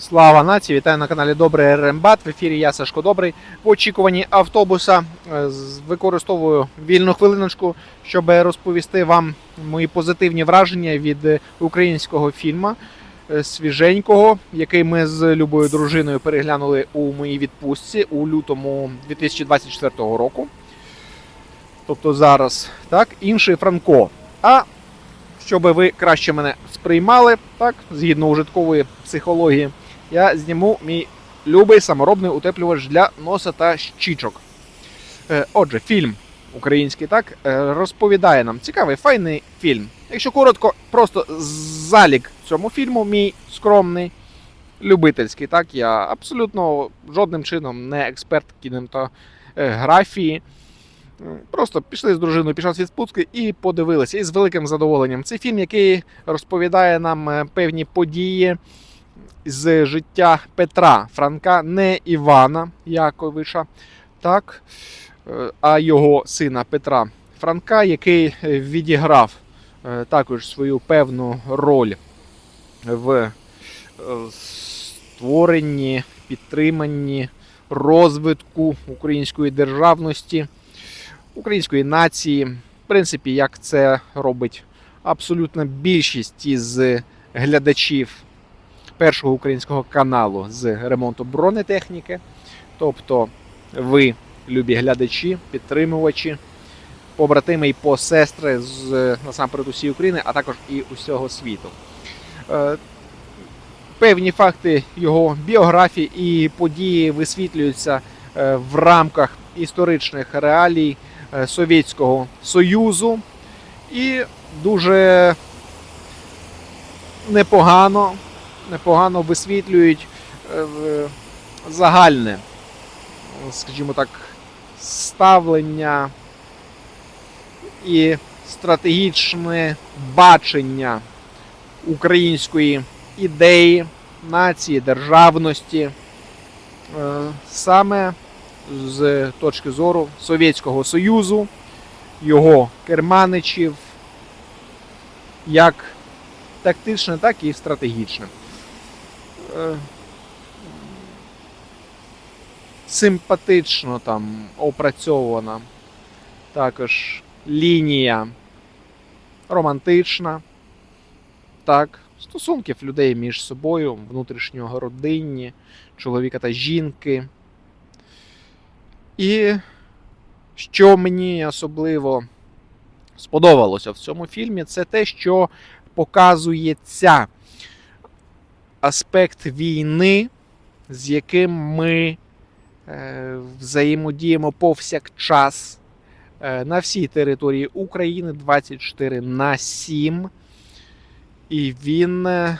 Слава нації! Вітаю на каналі Добрий Рембат. В ефірі я Сашко Добрий. В очікуванні автобуса е, використовую вільну хвилиночку, щоб розповісти вам мої позитивні враження від е, українського фільму е, свіженького, який ми з любою дружиною переглянули у моїй відпустці у лютому 2024 року. Тобто зараз так, інший Франко. А щоб ви краще мене сприймали, так, згідно ужиткової психології, я зніму мій любий саморобний утеплювач для носа та щічок. Е, Отже, фільм український так е, розповідає нам цікавий, файний фільм. Якщо коротко, просто залік цьому фільму, мій скромний, любительський. Так, я абсолютно жодним чином не експерт кінематографії. Просто пішли з дружиною, пішла з відпустки і подивилися. І з великим задоволенням. Це фільм, який розповідає нам е, певні події з життя Петра Франка, не Івана Яковича, так, е, а його сина Петра Франка, який відіграв е, також свою певну роль в е, створенні, підтриманні, розвитку української державності, української нації. В принципі, як це робить абсолютна більшість із глядачів першого українського каналу з ремонту бронетехніки. Тобто ви, любі глядачі, підтримувачі, побратими і посестри з насамперед усієї України, а також і усього світу. Е, Певні факти його біографії і події висвітлюються е, в рамках історичних реалій е, Совєтського Союзу і дуже непогано непогано висвітлюють е, загальне, скажімо так, ставлення і стратегічне бачення української ідеї, нації, державності, е, саме з точки зору Совєтського Союзу, його керманичів, як тактичне, так і стратегічне. Е, Симпатично там опрацьована також лінія романтична. Так, стосунків людей між собою, внутрішнього родинні, чоловіка та жінки. І що мені особливо сподобалося в цьому фільмі, це те, що показується аспект війни, з яким ми е, взаємодіємо повсякчас е, на всій території України 24 на 7. І він. е,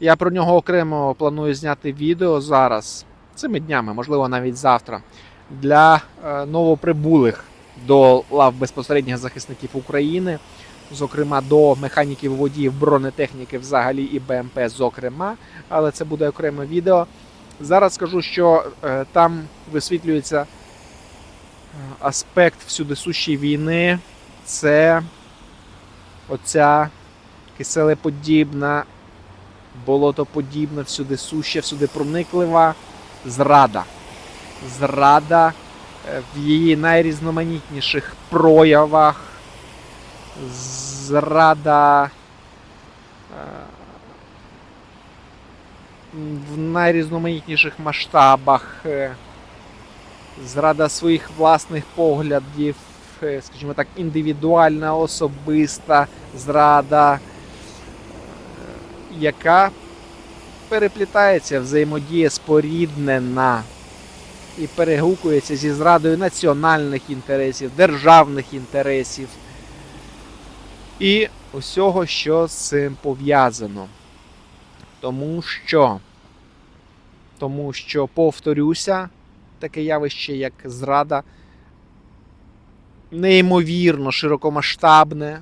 Я про нього окремо планую зняти відео зараз, цими днями, можливо, навіть завтра, для новоприбулих до лав безпосередніх захисників України, зокрема до механіків водіїв бронетехніки взагалі і БМП, зокрема, але це буде окреме відео. Зараз скажу, що е, там висвітлюється е, аспект всюдисущої війни. Це оця киселеподібна, болотоподібна, всюди суща, всюди прониклива зрада. Зрада е, в її найрізноманітніших проявах. Зрада е, в найрізноманітніших масштабах. е, Зрада своїх власних поглядів, е, скажімо так, індивідуальна, особиста зрада, яка переплітається, взаємодіє споріднена і перегукується зі зрадою національних інтересів, державних інтересів і усього, що з цим пов'язано. Тому що, тому що, повторюся, таке явище, як зрада, неймовірно широкомасштабне,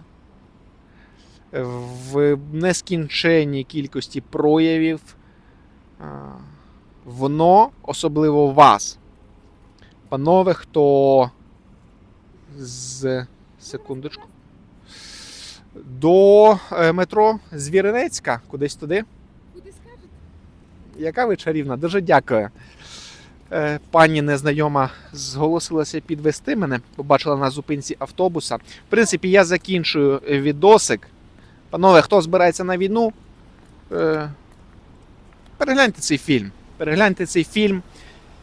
в нескінченній кількості проявів. Воно, особливо вас, панове, хто з секундочку. До е, метро Звіринецька, кудись туди. Куди скажете? Яка ви чарівна, дуже дякую. Е, Пані незнайома зголосилася підвести мене, побачила на зупинці автобуса. В принципі, я закінчую відосик. Панове, хто збирається на війну, е, перегляньте цей фільм. Перегляньте цей фільм,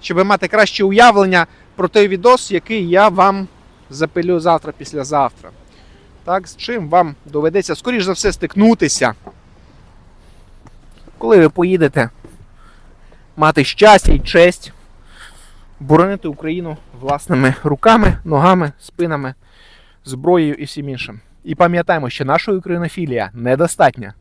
щоб мати краще уявлення про той відос, який я вам запилю завтра, післязавтра. Так, з чим вам доведеться, скоріш за все, стикнутися. Коли ви поїдете мати щастя і честь боронити Україну власними руками, ногами, спинами, зброєю і всім іншим. І пам'ятаємо, що наша українофілія недостатня.